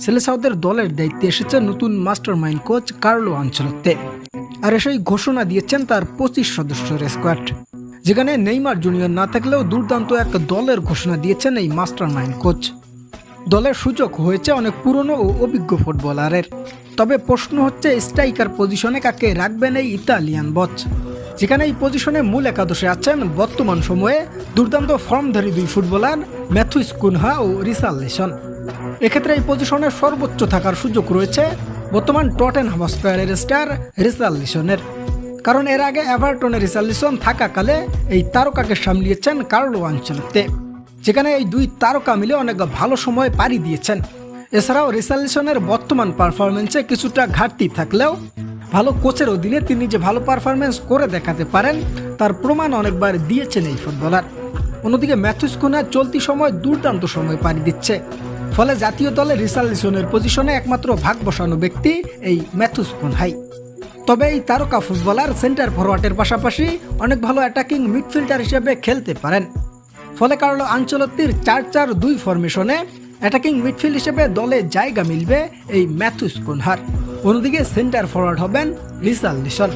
সেলেসাওদের দলের দায়িত্বে এসেছে নতুন mastermind coach Carlo Ancelotti. আর এসেই ঘোষণা দিয়েছেন তার পঁচিশ সদস্যের স্কোয়াড। যেখানে নেইমার জুনিয়র না থাকলেও দুর্দান্ত এক দলের ঘোষণা দিয়েছেন এই মাস্টার মাইন্ড কোচ। দলের সুযোগ হয়েছে অনেক পুরনো ও অভিজ্ঞ ফুটবলারের। তবে প্রশ্ন হচ্ছে স্ট্রাইকার পজিশনে কাকে রাখবেন এই ইতালিয়ান বচ। যেখানে এই পজিশনে মূল একাদশে আছেন বর্তমান সময়ে দুর্দান্ত ফর্মধারী দুই ফুটবলার ম্যাথুইস কুনহা ও রিসাল্লেশন এক্ষেত্রে এই পজিশনে সর্বোচ্চ থাকার সুযোগ রয়েছে বর্তমান টটেন হসপায়ারের স্টার রিসাল্লিসনের কারণ এর আগে এভারটনের রিসাল্লিসন থাকাকালে এই তারকাকে সামলিয়েছেন কার্লো আঞ্চলতে যেখানে এই দুই তারকা মিলে অনেক ভালো সময় পাড়ি দিয়েছেন। এছাড়াও রিসালিসনের বর্তমান পারফরমেন্সে কিছুটা ঘাটতি থাকলেও ভালো কোচের অধীনে তিনি যে ভালো পারফরমেন্স করে দেখাতে পারেন, তার প্রমাণ অনেকবার দিয়েছেন এই ফুটবলার। অন্যদিকে ম্যাথুস কুনা চলতি সময় দুর্দান্ত সময় পাড়ি দিচ্ছে। ফলে জাতীয় দলে রিসালিসনের পজিশনে একমাত্র ভাগ বসানো ব্যক্তি এই ম্যাথুস কুনহাই তবে এই তারকা ফুটবলার সেন্টার ফরওয়ার্ডের পাশাপাশি অনেক ভালো অ্যাটাকিং মিডফিল্ডার হিসেবে খেলতে পারেন। ফলে কারলো আঞ্চলত্তির চার চার দুই ফরমেশনে অ্যাটাকিং মিডফিল্ড হিসেবে দলে জায়গা মিলবে এই ম্যাথুস কুনহার অন্যদিকে সেন্টার ফরওয়ার্ড হবেন রিসাল লিসন